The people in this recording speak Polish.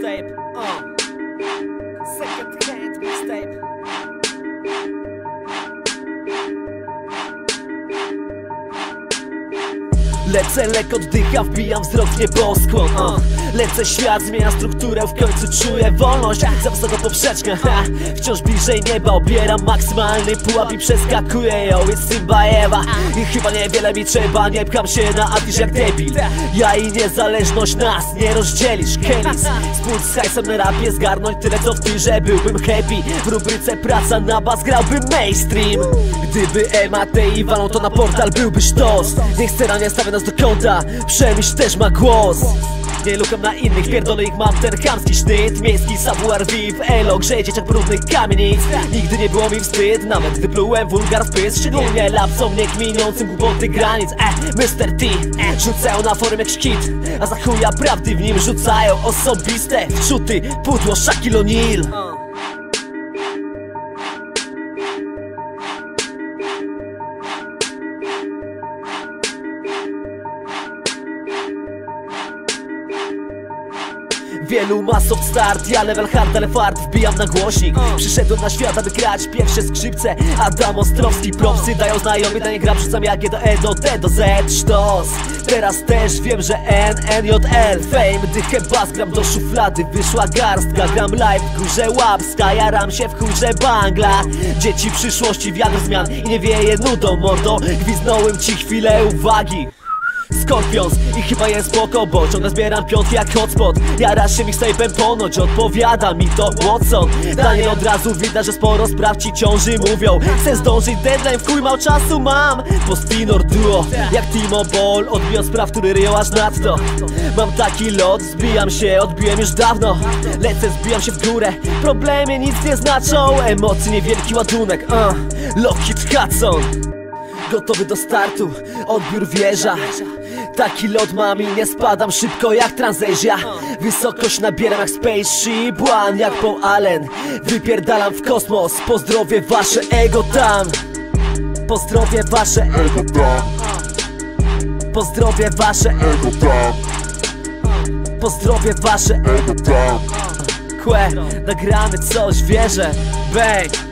mixtape. Uh. Second hand. Lecę, lekko oddycham, wbijam wzrok w uh. Lecę, świat zmienia strukturę, w końcu czuję wolność. Za wysoko poprzeczkę, ha. wciąż bliżej nieba Obieram maksymalny pułap i przeskakuję ją. Jest Simba Ewa i chyba niewiele mi trzeba. Nie pcham się na afisz jak debil. Ja i niezależność nas nie rozdzielisz Kelis, spód z hajsem na rapie Zgarnąć tyle co w tyrze, byłbym happy. W rubryce praca na bas grałbym mainstream. Gdyby Ema i walą to na portal byłby sztos Niech scena nie stawia nas do kąta. Przemyśl też ma głos nie lukam na innych, pierdolę ich mam ten chamski Miejski savoir vivre, elo, grzeje dzieciak brudnych kamienic. Nigdy nie było mi wstyd, nawet gdy plułem wulgar w pysk. Szczególnie lapsom nie kminiącym głupoty granic. Eh, Mr. T, eh, rzucają na forum jak szkit. A za chuja prawdy w nim rzucają osobiste wczuty Pudło Shaquille O'Neal Wielu ma soft start, ja level hard, ale fart Wbijam na głośnik. Przyszedłem na świat, aby grać pierwsze skrzypce. Adam Ostrowski, propsy dają znajomi Na nie gram, rzucam jak do E do D do Z Sztos. Teraz też wiem, że N, N, J, L. Fame, dychę bas, gram do szuflady Wyszła garstka, gram live w górze łapska Jaram się w chórze bangla. Dzieci przyszłości, wiatr zmian I nie wieje nudą mordo. Gwiznąłem ci chwilę uwagi Skorpions i chyba jest spoko, bo ciągle zbieram piątki jak hotspot. Jarasz się mixtape'em ponoć, odpowiada mi to Watson. Daniel od razu widać, że sporo spraw ci ciąży mówią. Chcę zdążyć deadline, w chuj mało czasu mam. Postfinor duo, jak Timo Ball Odbijam spraw, który ryją aż nadto. Mam taki lot, zbijam się, odbiłem już dawno. Lecę, zbijam się w górę, problemy nic nie znaczą. Emocje, niewielki ładunek, uh. Lockheed Hudson. Gotowy do startu, odbiór wieża Taki lot mam i nie spadam szybko jak transezja Wysokość nabieram jak spaceship one Jak Paul Allen. Wypierdalam w kosmos Pozdrowie wasze ego tam. Pozdrowie wasze ego tam. Pozdrowie wasze ego tam. Pozdrowie wasze ego tam. Kłe, nagramy coś, wierzę. Bang